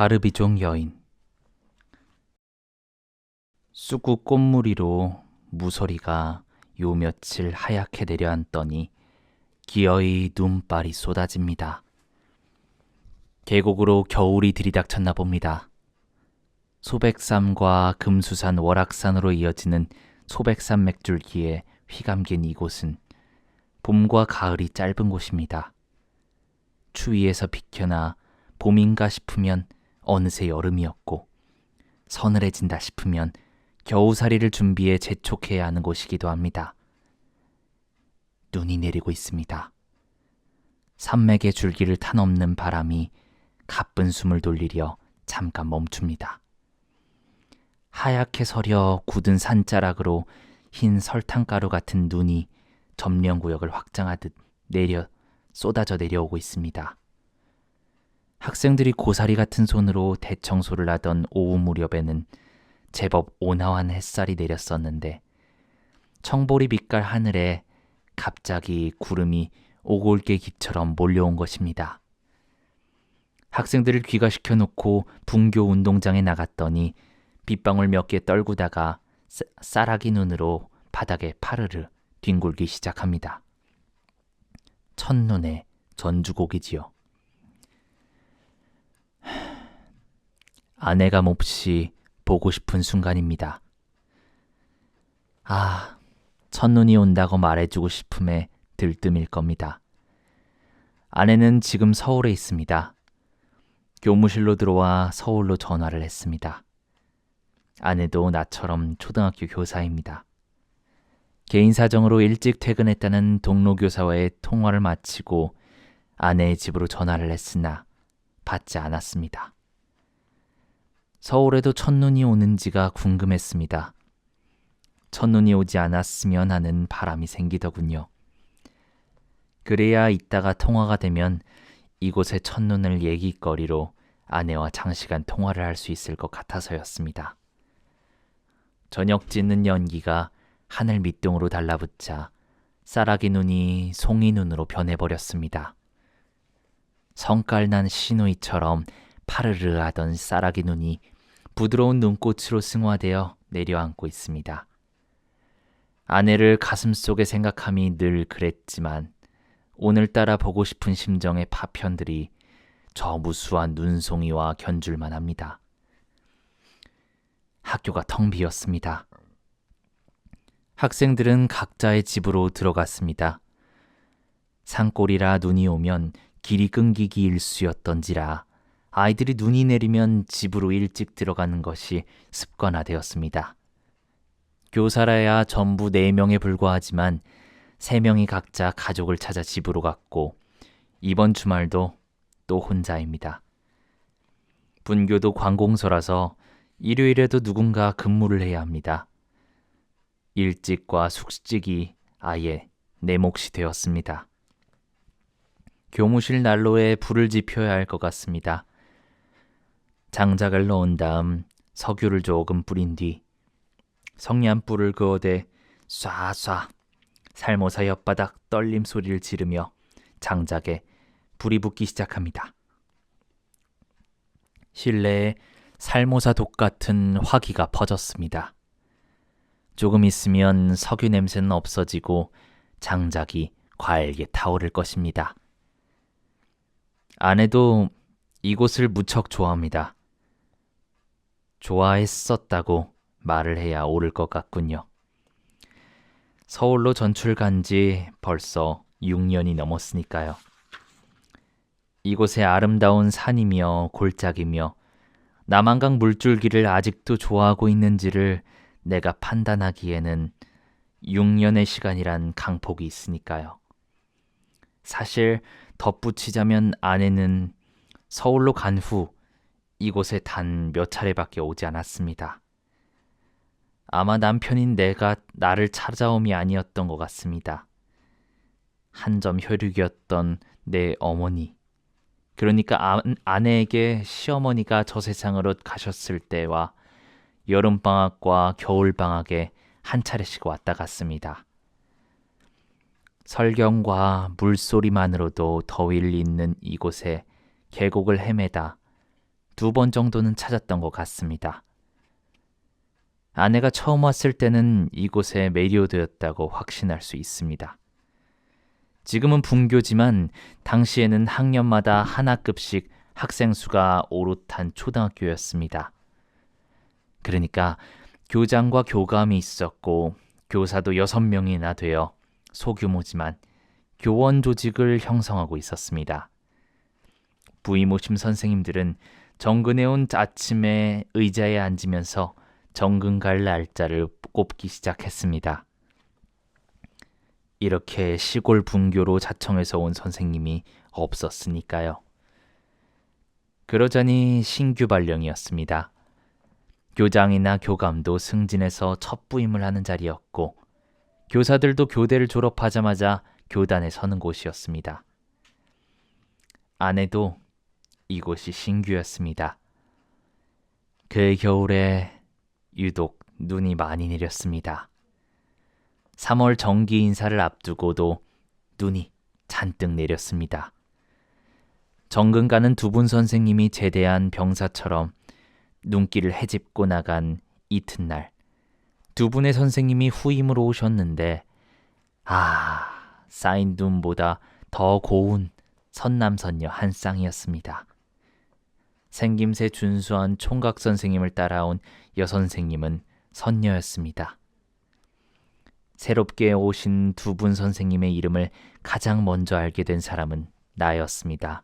바르비종 여인 쑥국 꽃무리로 무소리가 요 며칠 하얗게 내려앉더니 기어이 눈발이 쏟아집니다. 계곡으로 겨울이 들이닥쳤나 봅니다. 소백산과 금수산 월악산으로 이어지는 소백산 맥줄기에 휘감긴 이곳은 봄과 가을이 짧은 곳입니다. 추위에서 비켜나 봄인가 싶으면 어느새 여름이었고 서늘해진다 싶으면 겨우살이를 준비해 재촉해야 하는 곳이기도 합니다. 눈이 내리고 있습니다. 산맥의 줄기를 타넘는 바람이 가쁜 숨을 돌리려 잠깐 멈춥니다. 하얗게 서려 굳은 산자락으로 흰 설탕가루 같은 눈이 점령구역을 확장하듯 내려 쏟아져 내려오고 있습니다. 학생들이 고사리 같은 손으로 대청소를 하던 오후 무렵에는 제법 온화한 햇살이 내렸었는데 청보리 빛깔 하늘에 갑자기 구름이 오골개 기처럼 몰려온 것입니다. 학생들을 귀가시켜 놓고 분교 운동장에 나갔더니 빗방울 몇 개 떨구다가 쌀아기 눈으로 바닥에 파르르 뒹굴기 시작합니다. 첫눈에 전주곡이지요. 아내가 몹시 보고 싶은 순간입니다. 아, 첫눈이 온다고 말해주고 싶음에 들뜸일 겁니다. 아내는 지금 서울에 있습니다. 교무실로 들어와 서울로 전화를 했습니다. 아내도 나처럼 초등학교 교사입니다. 개인 사정으로 일찍 퇴근했다는 동료 교사와의 통화를 마치고 아내의 집으로 전화를 했으나 받지 않았습니다. 서울에도 첫눈이 오는지가 궁금했습니다. 첫눈이 오지 않았으면 하는 바람이 생기더군요. 그래야 이따가 통화가 되면 이곳의 첫눈을 얘기거리로 아내와 장시간 통화를 할 수 있을 것 같아서였습니다. 저녁 짓는 연기가 하늘 밑동으로 달라붙자 쌀아기 눈이 송이 눈으로 변해버렸습니다. 성깔난 시누이처럼 파르르 하던 쌀아기 눈이 부드러운 눈꽃으로 승화되어 내려앉고 있습니다. 아내를 가슴속에 생각함이 늘 그랬지만 오늘따라 보고 싶은 심정의 파편들이 저 무수한 눈송이와 견줄만 합니다. 학교가 텅 비었습니다. 학생들은 각자의 집으로 들어갔습니다. 산골이라 눈이 오면 길이 끊기기 일수였던지라 아이들이 눈이 내리면 집으로 일찍 들어가는 것이 습관화되었습니다. 교사라야 전부 4명에 불과하지만 3명이 각자 가족을 찾아 집으로 갔고 이번 주말도 또 혼자입니다. 분교도 관공서라서 일요일에도 누군가 근무를 해야 합니다. 일찍과 숙직이 아예 내 몫이 되었습니다. 교무실 난로에 불을 지펴야 할 것 같습니다. 장작을 넣은 다음 석유를 조금 뿌린 뒤 성냥불을 그어대 쏴쏴 살모사 옆바닥 떨림 소리를 지르며 장작에 불이 붙기 시작합니다. 실내에 살모사 독 같은 화기가 퍼졌습니다. 조금 있으면 석유 냄새는 없어지고 장작이 과일게 타오를 것입니다. 아내도 이곳을 무척 좋아합니다. 좋아했었다고 말을 해야 옳을 것 같군요. 서울로 전출 간 지 벌써 6년이 넘었으니까요. 이곳의 아름다운 산이며 골짜기며 남한강 물줄기를 아직도 좋아하고 있는지를 내가 판단하기에는 6년의 시간이란 강폭이 있으니까요. 사실 덧붙이자면 아내는 서울로 간 후 이곳에 단 몇 차례밖에 오지 않았습니다. 아마 남편인 내가 나를 찾아옴이 아니었던 것 같습니다. 한 점 혈육이었던 내 어머니. 그러니까 아, 아내에게 시어머니가 저 세상으로 가셨을 때와 여름방학과 겨울방학에 한 차례씩 왔다 갔습니다. 설경과 물소리만으로도 더위를 잇는 이곳에 계곡을 헤매다 두 번 정도는 찾았던 것 같습니다. 아내가 처음 왔을 때는 이곳에 메리오드였다고 확신할 수 있습니다. 지금은 분교지만 당시에는 학년마다 하나급씩 학생 수가 오롯한 초등학교였습니다. 그러니까 교장과 교감이 있었고 교사도 여섯 명이나 되어 소규모지만 교원 조직을 형성하고 있었습니다. 부임오심 선생님들은 정근해 온 아침에 의자에 앉으면서 정근 갈 날짜를 꼽기 시작했습니다. 이렇게 시골 분교로 자청해서 온 선생님이 없었으니까요. 그러자니 신규 발령이었습니다. 교장이나 교감도 승진해서 첫 부임을 하는 자리였고 교사들도 교대를 졸업하자마자 교단에 서는 곳이었습니다. 아내도 이곳이 신규였습니다. 그 겨울에 유독 눈이 많이 내렸습니다. 3월 정기 인사를 앞두고도 눈이 잔뜩 내렸습니다. 정근 가는 두 분 선생님이 제대한 병사처럼 눈길을 헤집고 나간 이튿날 두 분의 선생님이 후임으로 오셨는데 아 쌓인 눈보다 더 고운 선남선녀 한 쌍이었습니다. 생김새 준수한 총각 선생님을 따라온 여선생님은 선녀였습니다. 새롭게 오신 두 분 선생님의 이름을 가장 먼저 알게 된 사람은 나였습니다.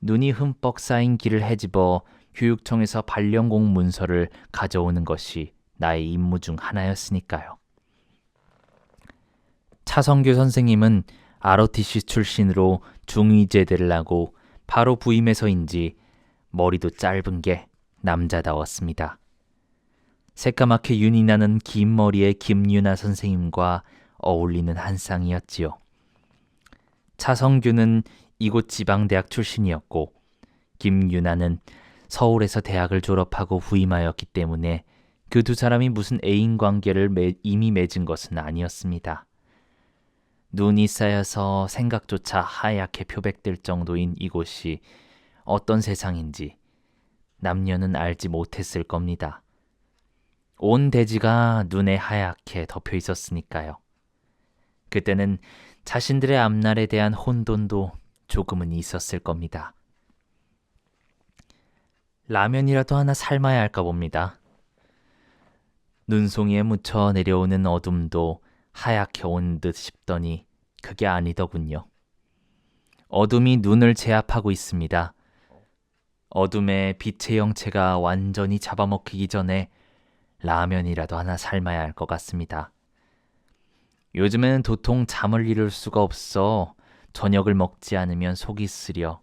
눈이 흠뻑 쌓인 길을 헤집어 교육청에서 발령공 문서를 가져오는 것이 나의 임무 중 하나였으니까요. 차성규 선생님은 ROTC 출신으로 중위 제대를 하고 바로 부임해서인지 머리도 짧은 게 남자다웠습니다. 새까맣게 윤이 나는 긴 머리의 김유나 선생님과 어울리는 한 쌍이었지요. 차성규는 이곳 지방대학 출신이었고 김유나는 서울에서 대학을 졸업하고 부임하였기 때문에 그 두 사람이 무슨 애인 관계를 매, 이미 맺은 것은 아니었습니다. 눈이 쌓여서 생각조차 하얗게 표백될 정도인 이곳이 어떤 세상인지 남녀는 알지 못했을 겁니다. 온 대지가 눈에 하얗게 덮여 있었으니까요. 그때는 자신들의 앞날에 대한 혼돈도 조금은 있었을 겁니다. 라면이라도 하나 삶아야 할까 봅니다. 눈송이에 묻혀 내려오는 어둠도 하얗게 온 듯 싶더니 그게 아니더군요. 어둠이 눈을 제압하고 있습니다. 어둠의 빛의 형체가 완전히 잡아먹히기 전에 라면이라도 하나 삶아야 할 것 같습니다. 요즘에는 도통 잠을 이룰 수가 없어 저녁을 먹지 않으면 속이 쓰려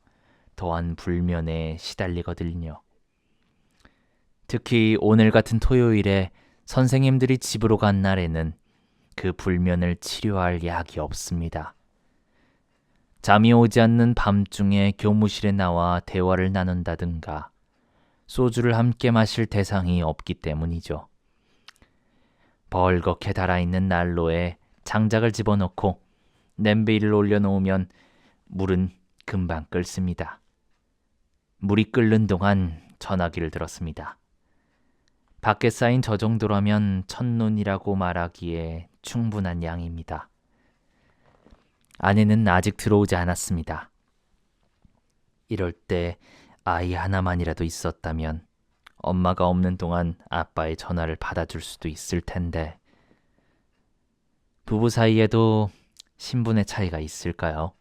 더한 불면에 시달리거든요. 특히 오늘 같은 토요일에 선생님들이 집으로 간 날에는 그 불면을 치료할 약이 없습니다. 잠이 오지 않는 밤중에 교무실에 나와 대화를 나눈다든가 소주를 함께 마실 대상이 없기 때문이죠. 벌겋게 달아있는 난로에 장작을 집어넣고 냄비를 올려놓으면 물은 금방 끓습니다. 물이 끓는 동안 전화기를 들었습니다. 밖에 쌓인 저 정도라면 첫눈이라고 말하기에 충분한 양입니다. 아내는 아직 들어오지 않았습니다. 이럴 때 아이 하나만이라도 있었다면 엄마가 없는 동안 아빠의 전화를 받아줄 수도 있을 텐데 부부 사이에도 신분의 차이가 있을까요?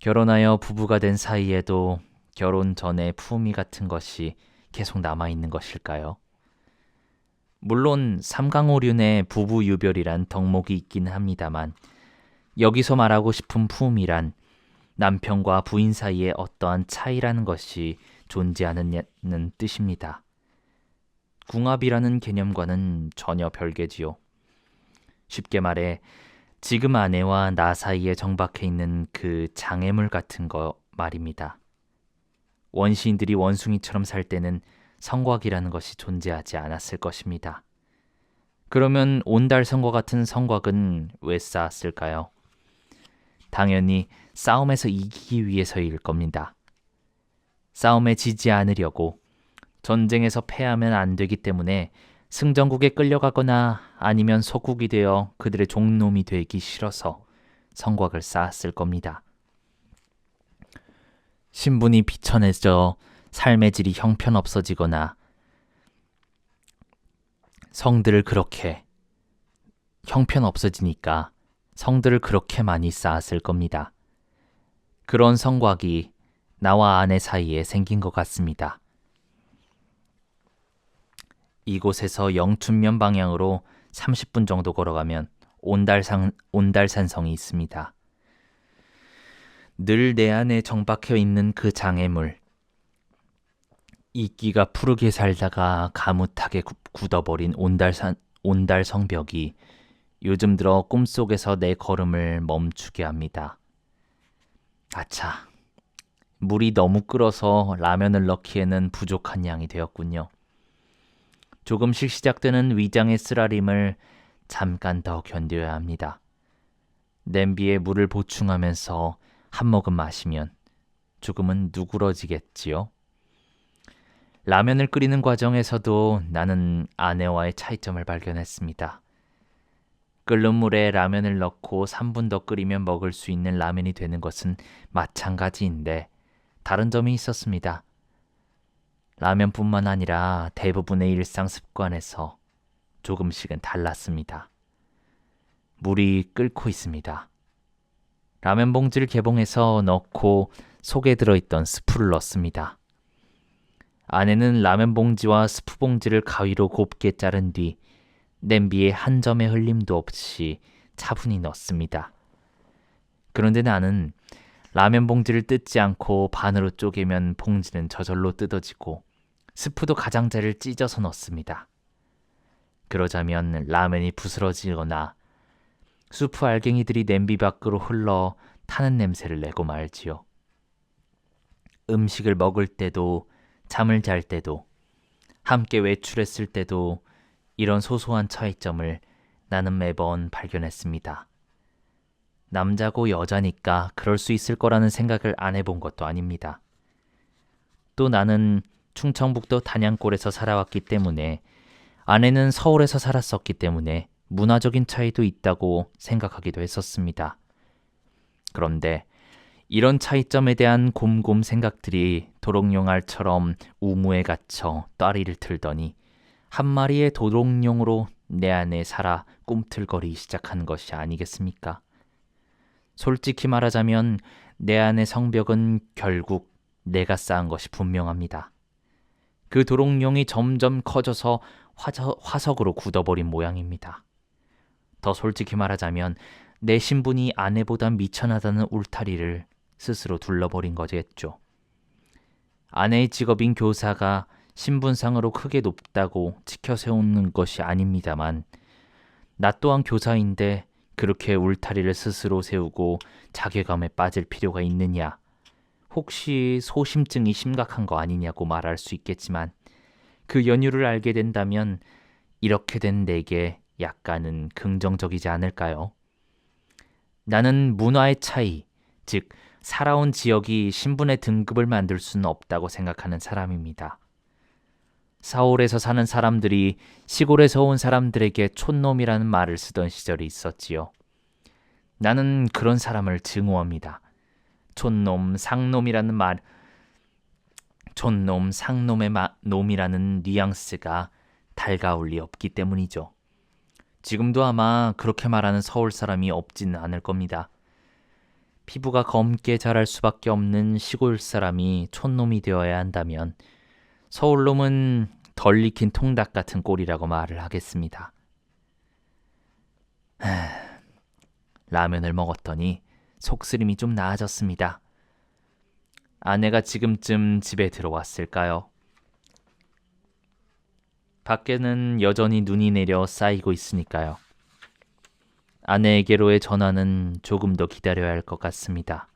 결혼하여 부부가 된 사이에도 결혼 전에 품위 같은 것이 계속 남아있는 것일까요? 물론 삼강오륜의 부부 유별이란 덕목이 있긴 합니다만 여기서 말하고 싶은 품이란 남편과 부인 사이에 어떠한 차이라는 것이 존재하는 뜻입니다. 궁합이라는 개념과는 전혀 별개지요. 쉽게 말해 지금 아내와 나 사이에 정박해 있는 그 장애물 같은 거 말입니다. 원시인들이 원숭이처럼 살 때는 성곽이라는 것이 존재하지 않았을 것입니다. 그러면 온달 성곽 같은 성곽은 왜 쌓았을까요? 당연히 싸움에서 이기기 위해서일 겁니다. 싸움에 지지 않으려고 전쟁에서 패하면 안 되기 때문에 승전국에 끌려가거나 아니면 소국이 되어 그들의 종놈이 되기 싫어서 성곽을 쌓았을 겁니다. 신분이 비천해져 삶의 질이 형편없어지거나 성들을 그렇게 형편없어지니까 성들을 그렇게 많이 쌓았을 겁니다. 그런 성곽이 나와 아내 사이에 생긴 것 같습니다. 이곳에서 영춘면 방향으로 30분 정도 걸어가면 온달산, 온달산성이 있습니다. 늘 내 안에 정박해 있는 그 장애물. 이끼가 푸르게 살다가 가뭇하게 구- 굳어버린 온달산, 온달성벽이 요즘 들어 꿈속에서 내 걸음을 멈추게 합니다. 아차. 물이 너무 끓어서 라면을 넣기에는 부족한 양이 되었군요. 조금씩 시작되는 위장의 쓰라림을 잠깐 더 견뎌야 합니다. 냄비에 물을 보충하면서 한 모금 마시면 조금은 누그러지겠지요. 라면을 끓이는 과정에서도 나는 아내와의 차이점을 발견했습니다. 끓는 물에 라면을 넣고 3분 더 끓이면 먹을 수 있는 라면이 되는 것은 마찬가지인데 다른 점이 있었습니다. 라면뿐만 아니라 대부분의 일상 습관에서 조금씩은 달랐습니다. 물이 끓고 있습니다. 라면 봉지를 개봉해서 넣고 속에 들어있던 스프를 넣습니다. 아내는 라면 봉지와 스프 봉지를 가위로 곱게 자른 뒤 냄비에 한 점의 흘림도 없이 차분히 넣습니다. 그런데 나는 라면 봉지를 뜯지 않고 반으로 쪼개면 봉지는 저절로 뜯어지고 스프도 가장자리를 찢어서 넣습니다. 그러자면 라면이 부스러지거나 수프 알갱이들이 냄비 밖으로 흘러 타는 냄새를 내고 말지요. 음식을 먹을 때도 잠을 잘 때도 함께 외출했을 때도 이런 소소한 차이점을 나는 매번 발견했습니다. 남자고 여자니까 그럴 수 있을 거라는 생각을 안 해본 것도 아닙니다. 또 나는 충청북도 단양골에서 살아왔기 때문에 아내는 서울에서 살았었기 때문에 문화적인 차이도 있다고 생각하기도 했었습니다. 그런데 이런 차이점에 대한 곰곰 생각들이 도롱뇽알처럼 우무에 갇혀 따리를 틀더니 한 마리의 도롱뇽으로 내 안에 살아 꿈틀거리기 시작한 것이 아니겠습니까? 솔직히 말하자면 내 안의 성벽은 결국 내가 쌓은 것이 분명합니다. 그 도롱뇽이 점점 커져서 화저, 화석으로 굳어버린 모양입니다. 더 솔직히 말하자면 내 신분이 아내보다 미천하다는 울타리를 스스로 둘러버린 거겠죠. 아내의 직업인 교사가 신분상으로 크게 높다고 지켜 세우는 것이 아닙니다만 나 또한 교사인데 그렇게 울타리를 스스로 세우고 자괴감에 빠질 필요가 있느냐? 혹시 소심증이 심각한 거 아니냐고 말할 수 있겠지만 그 연유를 알게 된다면 이렇게 된 내게 약간은 긍정적이지 않을까요? 나는 문화의 차이, 즉 살아온 지역이 신분의 등급을 만들 수는 없다고 생각하는 사람입니다. 서울에서 사는 사람들이 시골에서 온 사람들에게 촌놈이라는 말을 쓰던 시절이 있었지요. 나는 그런 사람을 증오합니다. 촌놈, 상놈이라는 말, 촌놈, 상놈의 마, 놈이라는 뉘앙스가 달가울 리 없기 때문이죠. 지금도 아마 그렇게 말하는 서울 사람이 없지는 않을 겁니다. 피부가 검게 자랄 수밖에 없는 시골 사람이 촌놈이 되어야 한다면 서울놈은 덜 익힌 통닭 같은 꼴이라고 말을 하겠습니다. 하, 라면을 먹었더니 속쓰림이 좀 나아졌습니다. 아내가 지금쯤 집에 들어왔을까요? 밖에는 여전히 눈이 내려 쌓이고 있으니까요. 아내에게로의 전화는 조금 더 기다려야 할 것 같습니다.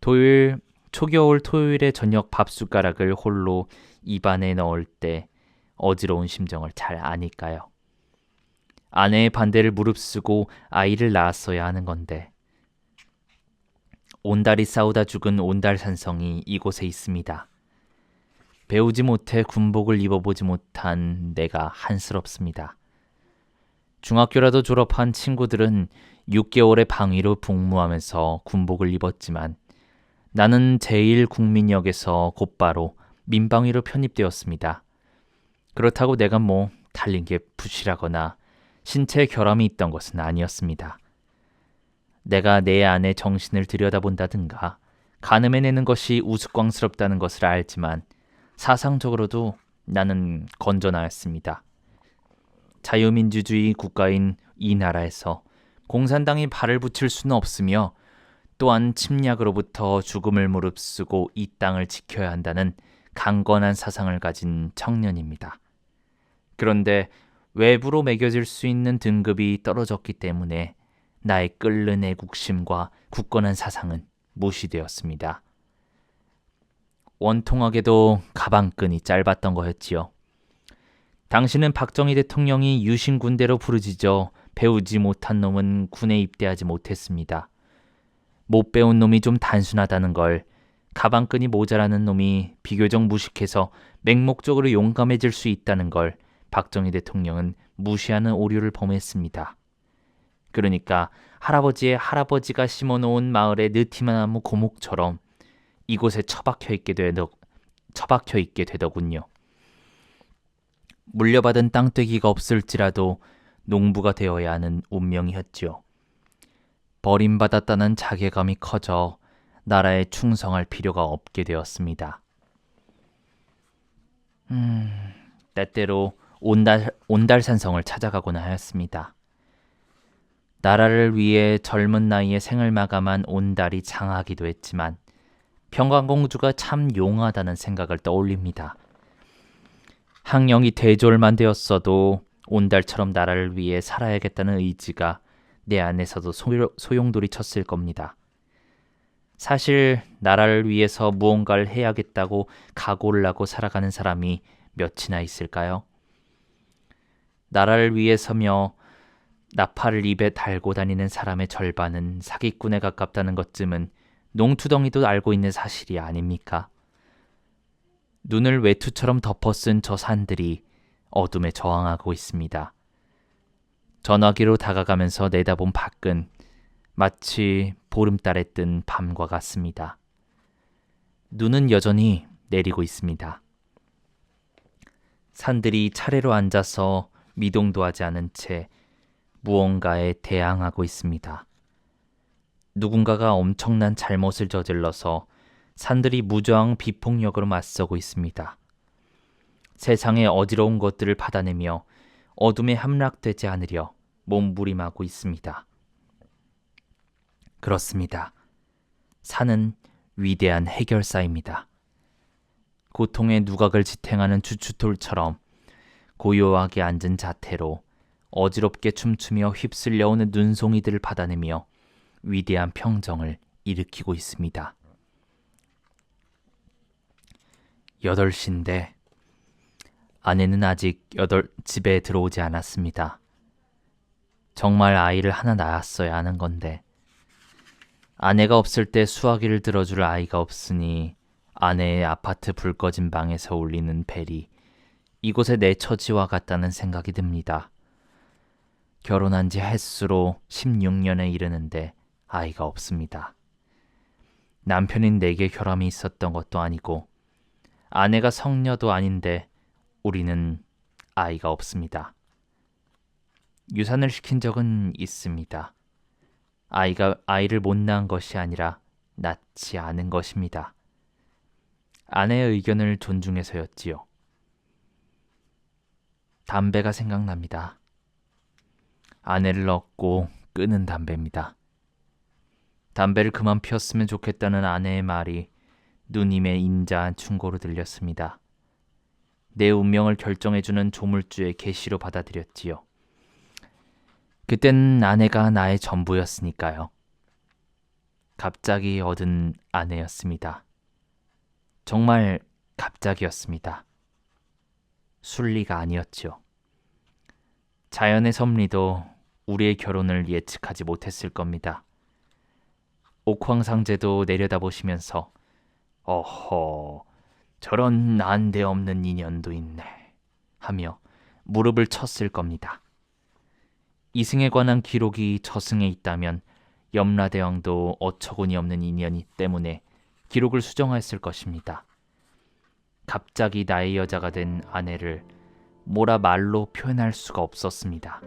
토요일, 초겨울 토요일의 저녁 밥 숟가락을 홀로 입안에 넣을 때 어지러운 심정을 잘 아니까요. 아내의 반대를 무릅쓰고 아이를 낳았어야 하는 건데 온달이 싸우다 죽은 온달 산성이 이곳에 있습니다. 배우지 못해 군복을 입어보지 못한 내가 한스럽습니다. 중학교라도 졸업한 친구들은 6개월의 방위로 복무하면서 군복을 입었지만 나는 제1국민역에서 곧바로 민방위로 편입되었습니다. 그렇다고 내가 뭐 달린 게 부실하거나 신체 결함이 있던 것은 아니었습니다. 내가 내 안의 정신을 들여다본다든가 가늠해내는 것이 우스꽝스럽다는 것을 알지만 사상적으로도 나는 건전하였습니다. 자유민주주의 국가인 이 나라에서 공산당이 발을 붙일 수는 없으며 또한 침략으로부터 죽음을 무릅쓰고 이 땅을 지켜야 한다는 강건한 사상을 가진 청년입니다. 그런데 외부로 매겨질 수 있는 등급이 떨어졌기 때문에 나의 끓는 애국심과 굳건한 사상은 무시되었습니다. 원통하게도 가방끈이 짧았던 거였지요. 당신은 박정희 대통령이 유신 군대로 부르짖어 배우지 못한 놈은 군에 입대하지 못했습니다. 못 배운 놈이 좀 단순하다는 걸 가방끈이 모자라는 놈이 비교적 무식해서 맹목적으로 용감해질 수 있다는 걸 박정희 대통령은 무시하는 오류를 범했습니다. 그러니까 할아버지의 할아버지가 심어놓은 마을의 느티나무 고목처럼 이곳에 처박혀 있게 되더 처박혀 있게 되더군요. 물려받은 땅떼기가 없을지라도 농부가 되어야 하는 운명이었지요. 버림받았다는 자괴감이 커져 나라에 충성할 필요가 없게 되었습니다. 음, 때때로 온달, 온달산성을 찾아가곤 하였습니다. 나라를 위해 젊은 나이에 생을 마감한 온달이 장하기도 했지만 평강공주가 참 용하다는 생각을 떠올립니다. 항영이 대졸만 되었어도 온달처럼 나라를 위해 살아야겠다는 의지가 내 안에서도 소용돌이 쳤을 겁니다. 사실 나라를 위해서 무언가를 해야겠다고 각오를 하고 살아가는 사람이 몇이나 있을까요? 나라를 위해서며 나팔을 입에 달고 다니는 사람의 절반은 사기꾼에 가깝다는 것쯤은 농투덩이도 알고 있는 사실이 아닙니까? 눈을 외투처럼 덮어쓴 저 산들이 어둠에 저항하고 있습니다. 전화기로 다가가면서 내다본 밖은 마치 보름달에 뜬 밤과 같습니다. 눈은 여전히 내리고 있습니다. 산들이 차례로 앉아서 미동도 하지 않은 채 무언가에 대항하고 있습니다. 누군가가 엄청난 잘못을 저질러서 산들이 무저항 비폭력으로 맞서고 있습니다. 세상의 어지러운 것들을 받아내며 어둠에 함락되지 않으려 몸부림하고 있습니다. 그렇습니다. 산은 위대한 해결사입니다. 고통의 누각을 지탱하는 주춧돌처럼 고요하게 앉은 자태로 어지럽게 춤추며 휩쓸려오는 눈송이들을 받아내며 위대한 평정을 일으키고 있습니다. 8시인데 아내는 아직 여덟 집에 들어오지 않았습니다. 정말 아이를 하나 낳았어야 하는 건데 아내가 없을 때 수화기를 들어줄 아이가 없으니 아내의 아파트 불 꺼진 방에서 울리는 벨이 이곳에 내 처지와 같다는 생각이 듭니다. 결혼한 지 횟수로 16년에 이르는데 아이가 없습니다. 남편인 내게 결함이 있었던 것도 아니고 아내가 성녀도 아닌데 우리는 아이가 없습니다. 유산을 시킨 적은 있습니다. 아이가 아이를 못 낳은 것이 아니라 낳지 않은 것입니다. 아내의 의견을 존중해서였지요. 담배가 생각납니다. 아내를 얻고 끄는 담배입니다. 담배를 그만 피웠으면 좋겠다는 아내의 말이 누님의 인자한 충고로 들렸습니다. 내 운명을 결정해주는 조물주의 계시로 받아들였지요. 그땐 아내가 나의 전부였으니까요. 갑자기 얻은 아내였습니다. 정말 갑자기였습니다. 순리가 아니었지요. 자연의 섭리도 우리의 결혼을 예측하지 못했을 겁니다. 옥황상제도 내려다보시면서 어허 저런 난데없는 인연도 있네 하며 무릎을 쳤을 겁니다. 이승에 관한 기록이 저승에 있다면 염라대왕도 어처구니 없는 인연이 때문에 기록을 수정했을 것입니다. 갑자기 나의 여자가 된 아내를 뭐라 말로 표현할 수가 없었습니다.